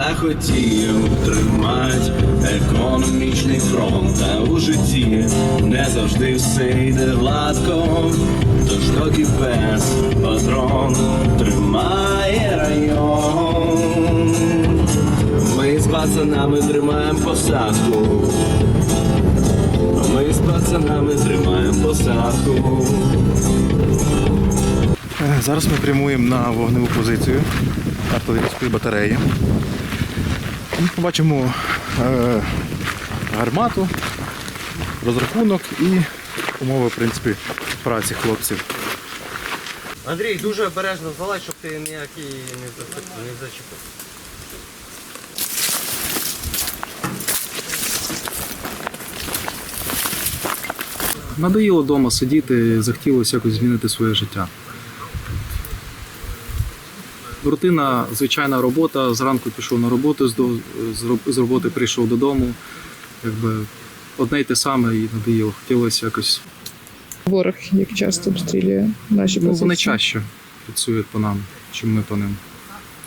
Я хотів тримати економічний фронт, а у житті не завжди все йде гладко. Тож доки без патрон тримає район. Ми з пацанами тримаємо посадку. Ми з пацанами тримаємо посадку. Е, Зараз ми прямуємо на вогневу позицію артилерійської батареї. Ми побачимо е, гармату, розрахунок і умови в принципі, праці хлопців. Андрій, дуже обережно залазь, щоб ти ніякий не зацеп- не зачепив. Надоїло вдома сидіти, захотілося якось змінити своє життя. Рутина, звичайна робота. Зранку пішов на роботу, з роботи прийшов додому. Якби одне й те саме і надоїло. Хотілося якось. Ворог як часто обстрілює наші Ну, вони чаще працюють по нам, чим ми по ним.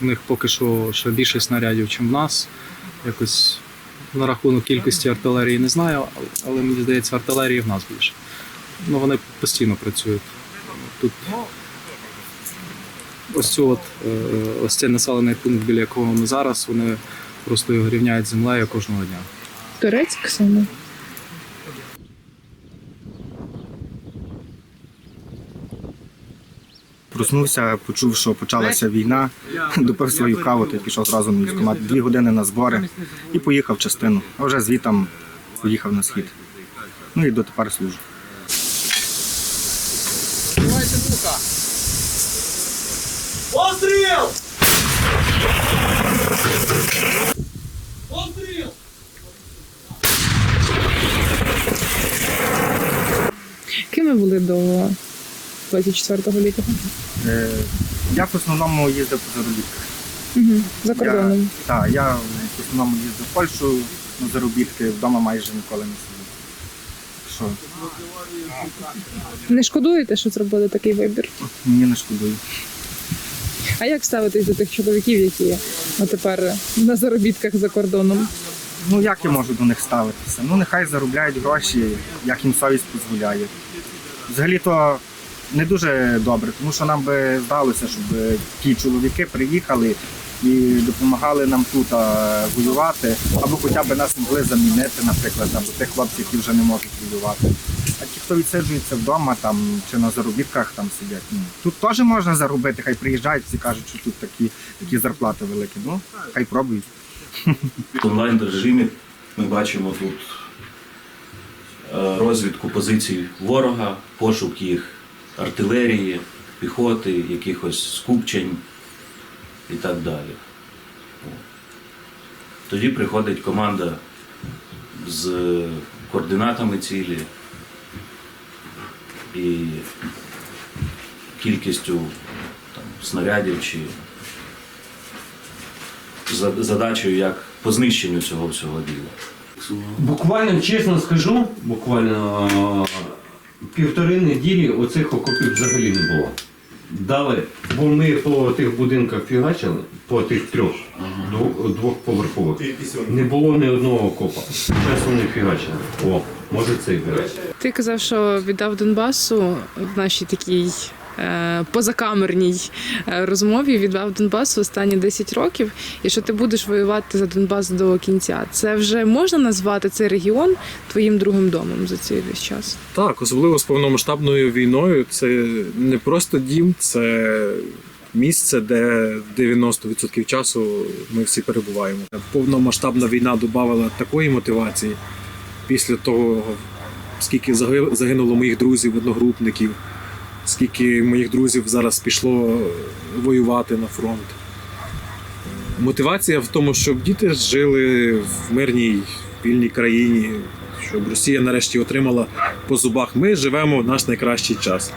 У них поки що ще більше снарядів, ніж в нас. Якось на рахунок кількості артилерії не знаю, але- але мені здається, артилерії в нас більше. Ну, вони постійно працюють. Тут ось цю от, е, ось цей населений пункт, біля якого ми зараз, вони просто його рівняють з землею кожного дня. Турецьк саме. Проснувся, почув, що почалася війна, допив свою каву, то пішов зразу на військкомат. Дві години на збори і поїхав в частину. А вже звітом поїхав на схід. Ну і дотепер служу. Ким ви були до 24 лютого? Е, Я в основному їздив по заробітках. Угу. За Я, кордоном. так, я в основному їздив в Польщу на заробітки, вдома майже ніколи не сидів. Що Не шкодуєте, що зробили такий вибір? мені не шкодую. А як ставитесь до тих чоловіків, які ну, тепер на заробітках за кордоном? Ну як я можу до них ставитися? Ну нехай заробляють гроші, як їм совість дозволяє. Взагалі то не дуже добре, тому що нам би здалося, щоб ті чоловіки приїхали і допомагали нам тут воювати, або хоча б нас могли замінити, наприклад, або тих хлопців, які вже не можуть воювати. А ті, хто відсиджується вдома там чи на заробітках там сидять. Ну, тут теж можна заробити, хай приїжджають, всі кажуть, що тут такі, такі зарплати великі. Ну, хай пробують. В онлайн режимі ми бачимо тут е, розвідку позицій ворога, пошук їх артилерії, піхоти, якихось скупчень і так далі. Тоді приходить команда з координатами цілі і кількістю там, снарядів чи за- задачею як по знищенню цього всього діла. Буквально, чесно скажу, буквально е, півтори неділі оцих окопів взагалі не було. Дали, бо ми по тих будинках фігачили, по тих трьох, двох, двохповерхових. Не було ні одного окопа. Зараз вони фігачили. О, може цей бере. Ти казав, що віддав Донбасу в нашій такій позакамерній е, розмові. Віддав Донбасу останні 10 років, і що ти будеш воювати за Донбас до кінця. Це вже можна назвати цей регіон твоїм другим домом за цей весь час. Так, особливо з повномасштабною війною. Це не просто дім, це місце, де 90% часу ми всі перебуваємо. Повномасштабна війна додавала такої мотивації після того, скільки заги- загинуло моїх друзів, одногрупників, скільки моїх друзів зараз пішло воювати на фронт. Мотивація в тому, щоб діти жили в мирній вільній країні, щоб Росія нарешті отримала по зубах. Ми живемо в наш найкращий час.